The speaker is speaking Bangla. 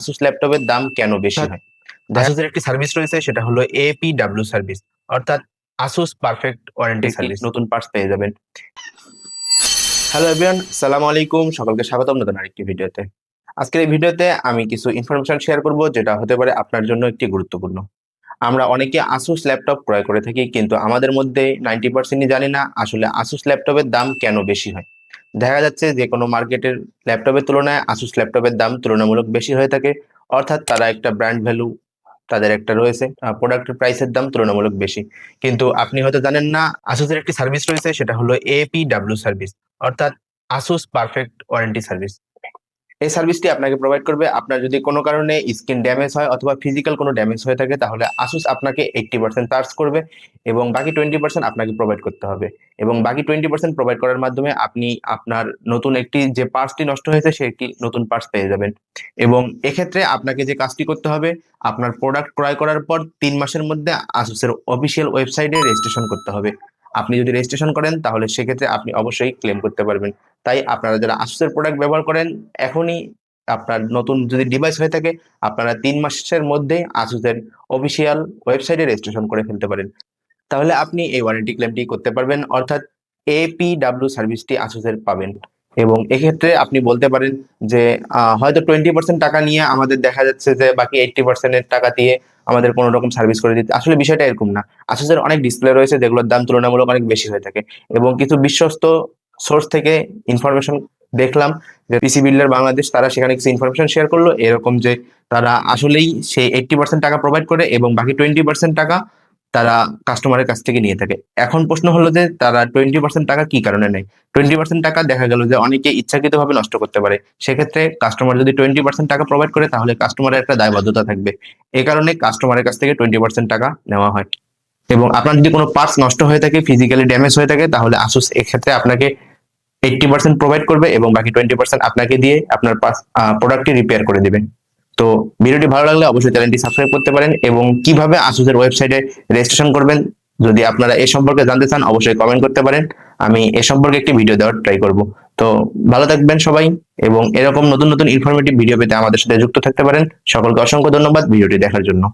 আসুস ল্যাপটপের দাম কেন বেশি হয়? আসুসের একটি সার্ভিস রয়েছে সেটা হলো এপিডাব্লিউ সার্ভিস অর্থাৎ আসুস পারফেক্ট ওয়ারেন্টি সার্ভিস নতুন পার্টস পেয়ে যাবেন। হ্যালো এভরিওয়ান সালাম আলাইকুম। সকলকে স্বাগতম নতুন আরেকটি ভিডিওতে। আজকের এই ভিডিওতে আমি কিছু ইনফরমেশন শেয়ার করব যেটা হতে পারে আপনার জন্য একটি গুরুত্বপূর্ণ। আমরা অনেকে আসুস ল্যাপটপ ক্রয় করে থাকি কিন্তু আমাদের মধ্যে নাইনটি পার্সেন্টই জানি না আসলে আসুস ল্যাপটপের দাম কেন বেশি হয়। দেখা যাচ্ছে যে কোনো মার্কেটের ল্যাপটপের তুলনায় আসুস ল্যাপটপের দাম তুলনামূলক বেশি হয়ে থাকে। অর্থাৎ তারা একটা ব্র্যান্ড ভ্যালু তাদের একটা রয়েছে প্রোডাক্টের প্রাইসের দাম তুলনামূলক বেশি। কিন্তু আপনি হয়তো জানেন না আসুসের একটি সার্ভিস রয়েছে, সেটা হলো এপিডাব্লিউ সার্ভিস অর্থাৎ আসুস পারফেক্ট ওয়ারেন্টি সার্ভিস এই সার্ভিসটি আপনাকে প্রোভাইড করবে। আপনার যদি কোনো কারণে স্কিন ড্যামেজ হয় অথবা ফিজিক্যাল কোনো ড্যামেজ হয়ে থাকে, তাহলে আসুস আপনাকে এইটটি পার্সেন্ট চার্জ করবে এবং বাকি টোয়েন্টি পার্সেন্ট আপনাকে প্রোভাইড করতে হবে। এবং বাকি টোয়েন্টি পার্সেন্ট প্রোভাইড করার মাধ্যমে আপনি আপনার নতুন একটি যে পার্টসটি নষ্ট হয়েছে, সে একটি নতুন পার্টস পেয়ে যাবেন। এবং এক্ষেত্রে আপনাকে যে কাজটি করতে হবে, আপনার প্রোডাক্ট ক্রয় করার পর তিন মাসের মধ্যে আসুসের অফিসিয়াল ওয়েবসাইটে রেজিস্ট্রেশন করতে হবে। আপনি যদি রেজিস্ট্রেশন করেন, তাহলে সেক্ষেত্রে আপনি অবশ্যই ক্লেম করতে পারবেন। তাই আপনারা যারা আসুসের প্রোডাক্ট ব্যবহার করেন, এখনই আপনার নতুন যদি ডিভাইস হয়ে থাকে, আপনারা তিন মাসের মধ্যে আসুসের অফিসিয়াল ওয়েবসাইটে রেজিস্ট্রেশন করে ফেলতে পারেন। তাহলে আপনি এই ওয়ারেন্টি ক্লেমটি করতে পারবেন, অর্থাৎ এপিডাব্লিউ সার্ভিসটি আসুসের পাবেন। এবং এক্ষেত্রে আপনি বলতে পারেন যে হয়তো টোয়েন্টি পার্সেন্ট টাকা নিয়ে আমাদের দেখা যাচ্ছে যে, বাকি এইটটি পার্সেন্টের টাকা দিয়ে আমাদের কোনো রকম সার্ভিস করে দিতে আসলে বিষয়টা এরকম না। আসলে অনেক ডিসপ্লে রয়েছে যেগুলোর দাম তুলনামূলক অনেক বেশি হয়ে থাকে। এবং কিছু বিশ্বস্ত সোর্স থেকে ইনফরমেশন দেখলাম যে পিসি বিল্ডার বাংলাদেশ তারা সেখানে কিছু ইনফরমেশন শেয়ার করল। এরকম যে, তারা আসলেই সেই এইটটি পার্সেন্ট টাকা প্রোভাইড করে এবং বাকি টোয়েন্টি পার্সেন্ট টাকা তারা কাস্টমারের কাছ থেকে নিয়ে থাকে। এখন প্রশ্ন হলো যে তারা টোয়েন্টি পার্সেন্ট টাকা কি কারণে নেয়? টোয়েন্টি পার্সেন্ট টাকা দেখা গেল যে অনেকে ইচ্ছাকৃতভাবে নষ্ট করতে পারে। সেক্ষেত্রে কাস্টমার যদি টোয়েন্টি পার্সেন্ট টাকা প্রোভাইড করে, তাহলে কাস্টমারের একটা দায়বদ্ধতা থাকবে। এই কারণে কাস্টমারের কাছ থেকে টোয়েন্টি পার্সেন্ট টাকা নেওয়া হয়। এবং আপনার যদি কোনো পার্টস নষ্ট হয়ে থাকে ফিজিক্যালি ড্যামেজ হয়ে থাকে, তাহলে আসুস এক্ষেত্রে আপনাকে এইটটি পার্সেন্ট প্রোভাইড করবে এবং বাকি টোয়েন্টি পার্সেন্ট আপনাকে দিয়ে আপনার প্রোডাক্টটি রিপেয়ার করে দেবেন তো ভিডিওটি ভালো লাগলে অবশ্যই চ্যানেলটি সাবস্ক্রাইব করতে পারেন এবং কীভাবে আসুসের ওয়েবসাইটে রেজিস্ট্রেশন করবেন, যদি আপনারা এ সম্পর্কে জানতে চান, অবশ্যই কমেন্ট করতে পারেন। আমি এ সম্পর্কে একটি ভিডিও দেওয়ার ট্রাই করব। তো ভালো থাকবেন সবাই এবং এরকম নতুন নতুন ইনফরমেটিভ ভিডিও পেতে আমাদের সাথে যুক্ত থাকতে পারেন। সকলকে অসংখ্য ধন্যবাদ ভিডিওটি দেখার জন্য।